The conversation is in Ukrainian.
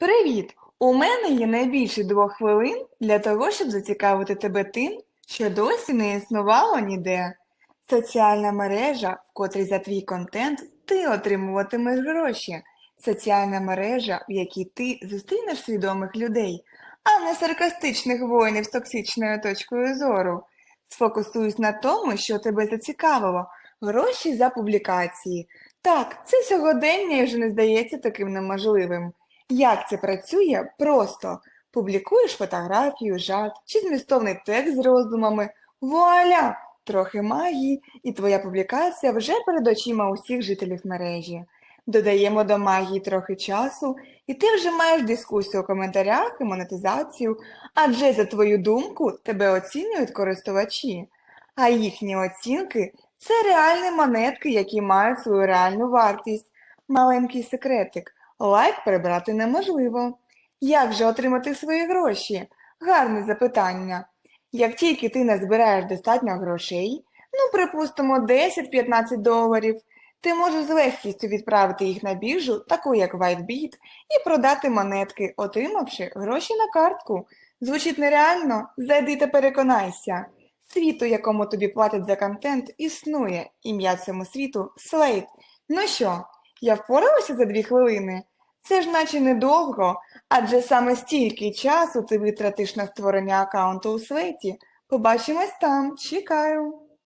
Привіт! У мене є найбільше двох хвилин для того, щоб зацікавити тебе тим, що досі не існувало ніде. Соціальна мережа, в котрій за твій контент ти отримуватимеш гроші. Соціальна мережа, в якій ти зустрінеш свідомих людей, а не саркастичних воїнів з токсичною точкою зору. Сфокусуюсь на тому, що тебе зацікавило. Гроші за публікації. Так, це сьогодення вже не здається таким неможливим. Як це працює? Просто публікуєш фотографію, жарт чи змістовний текст з роздумами. Вуаля! Трохи магії, і твоя публікація вже перед очима усіх жителів мережі. Додаємо до магії трохи часу, і ти вже маєш дискусію у коментарях і монетизацію, адже за твою думку тебе оцінюють користувачі. А їхні оцінки це реальні монетки, які мають свою реальну вартість. Маленький секретик. Лайк прибрати неможливо. Як же отримати свої гроші? Гарне запитання. Як тільки ти назбираєш достатньо грошей, ну, припустимо, 10-15 доларів, ти можеш з легкістю відправити їх на біржу, таку як WhiteBit, і продати монетки, отримавши гроші на картку. Звучить нереально? Зайди та переконайся. Світ, у якому тобі платять за контент, існує. Ім'я цьому світу Слейд. Ну що, я впоралася за дві хвилини? Це ж наче недовго, адже саме стільки часу ти витратиш на створення аккаунту у світі. Побачимось там, чекаю.